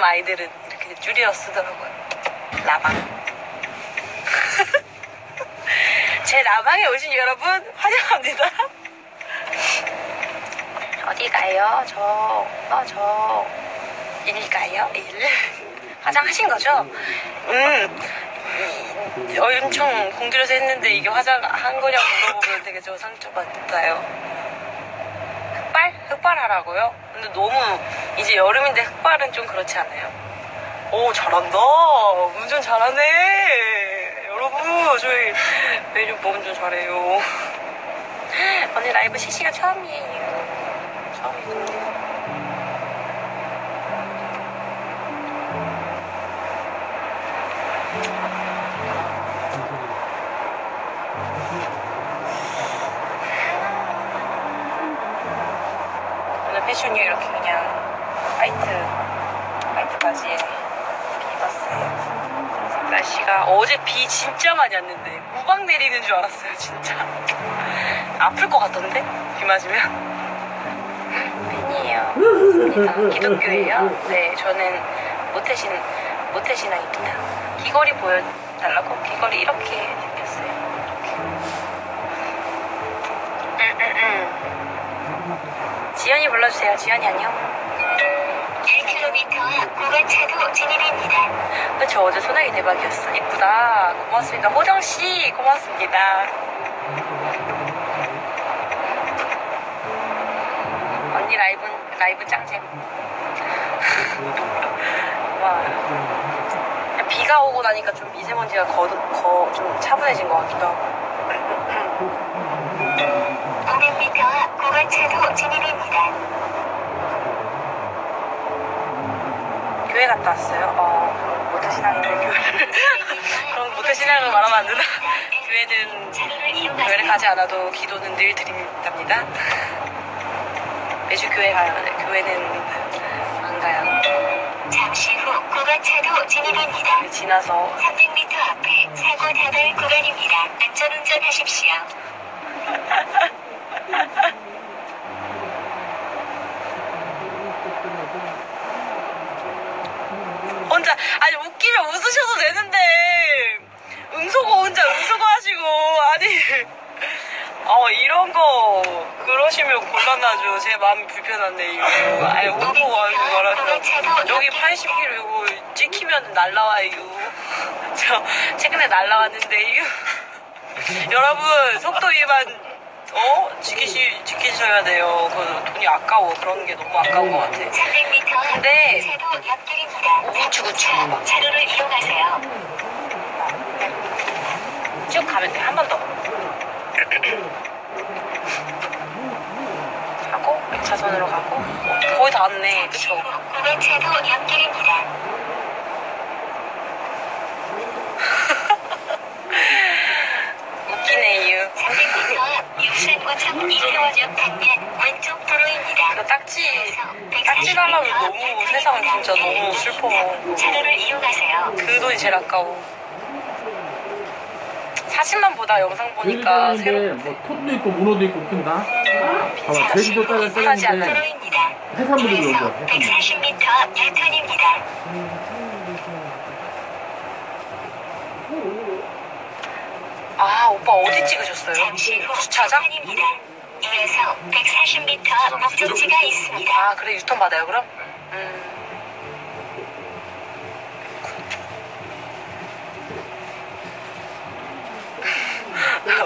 요즘 아이들은 이렇게 줄여 쓰더라고요. 라방. 제 라방에 오신 여러분 환영합니다. 어디 가요? 저, 어, 저, 일 가요? 일. 화장하신 거죠? 음, 이- 엄청 공들여서 했는데 이게 화장한 거냐고 물어보면 되게 저 상처받아요. 흑발? 흑발 하라고요? 근데 너무 이제 여름인데 흑발은 좀 그렇지 않아요? 오 잘한다. 운전 잘하네. 여러분 저희 매주 운전 잘해요. 언니 라이브 실시간 처음이에요. 처음이거든요. 오늘 패션이 이렇게 그냥 화이트 화이트 바지에 입었어요. 날씨가 어제 비 진짜 많이 왔는데 무방 내리는 줄 알았어요 진짜. 아플 것 같던데 비 맞으면. 팬이에요. 맞습니다. 기독교예요. 네 저는 모태신 모태신앙입니다. 귀걸이 보여달라고 귀걸이 이렇게 생겼어요. 이렇게. 음, 음, 음. 지연이 불러주세요. 지연이 안녕. 1km 구간차도 진입입니다. 그쵸 어제 소나기 대박이었어. 이쁘다. 고맙습니다. 호정씨 고맙습니다. 언니 라이브 라이브 짱잼. 와. 비가 오고 나니까 좀 미세먼지가 거, 거, 좀 차분해진 것 같기도 하고. 500m 앞 구간차도 진입입니다. 교회 갔다 왔어요 어 모태신앙인데 교회를 그럼 모태신앙을 말하면 안 되나 교회는 교회를. 가지 않아도 기도는 늘 드립답니다. 매주 교회 가요. 네, 교회는 안 가요. 잠시 후 구간차도 진입입니다. 지나서 300m 앞에 사고 다발 구간입니다. 안전운전 하십시오. 혼자 아니 웃기면 웃으셔도 되는데 응소고 혼자 응소고 하시고 아니 어 이런 거 그러시면 곤란하죠. 제 마음이 불편하네 이거. 아니 웃고 와요 말하면 여기 80kg 이거 찍히면 날라와요. 저 최근에 날라왔는데 이거 여러분 속도 위반 어 지키시 지키셔야 돼요. 그 돈이 아까워 그런 게 너무 아까운 것 같아. 300m 앞 근데 차도 옆길입니다. 우측, 우측. 차, 차로를 이용하세요. 쭉 가면 돼. 한 번 더. 하고 1차선으로 가고 어, 거의 다 왔네. 그쵸? 옆길입니다. 그 딱지, 딱지 달라고 너무 세상 진짜 너무 슬퍼. 그 돈이 제일 아까워. 사진만 보다 영상 보니까 새로 뭐 콧도 있고 문어도 있고 웃긴다. 봐봐 제주도 짜는 짜는데 해산물이 여기 와. 140m 아 오빠 어디 찍으셨어요? 주차장? 입니다 이어서 140m 앞 목적지가 있습니다. 아 그래 유턴 받아요 그럼? 음.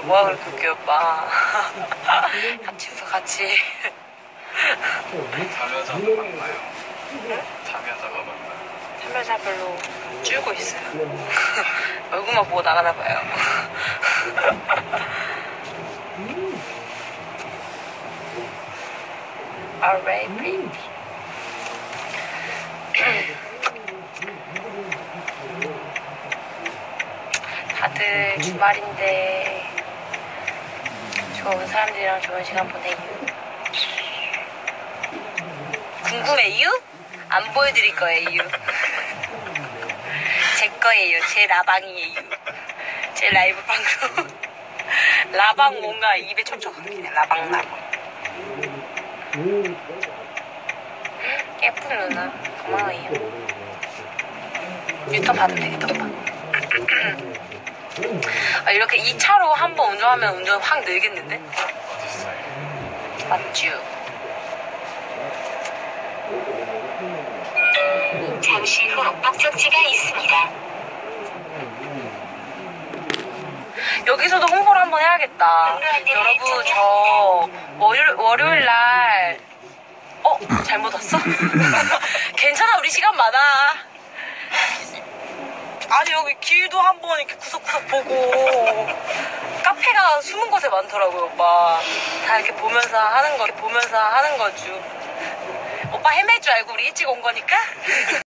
뭐야 그렇게 웃겨 오빠 같이 웃어 같이 자면서도 만나요. 자면서가 만나요. 참여자 별로 줄고 있어요 얼굴만 보고 나가나 봐요 Pretty. 다들 주말인데 좋은 사람들이랑 좋은 시간 보내요. 궁금해요? 안 보여드릴 거예요. 제 거예요. 제 라방이에요. 제 라이브 방송. 라방 뭔가 입에 촉촉하게 라방 라방. 예쁜 누나 고마워요. 유턴 돼 유턴 받 아, 이렇게 2차로 한 번 운전하면 운전 확 늘겠는데? 맞쥬 잠시 후 목적지가 있습니다. 여기서도 홍보를 한번 해야겠다. 여러분, 저 월요일, 월요일 날, 어? 잘못 왔어? 괜찮아, 우리 시간 많아. 아니, 여기 길도 한번 이렇게 구석구석 보고, 카페가 숨은 곳에 많더라고요, 오빠. 다 이렇게 보면서 하는 거, 이렇게 보면서 하는 거죠. 오빠 헤맬 줄 알고 우리 일찍 온 거니까?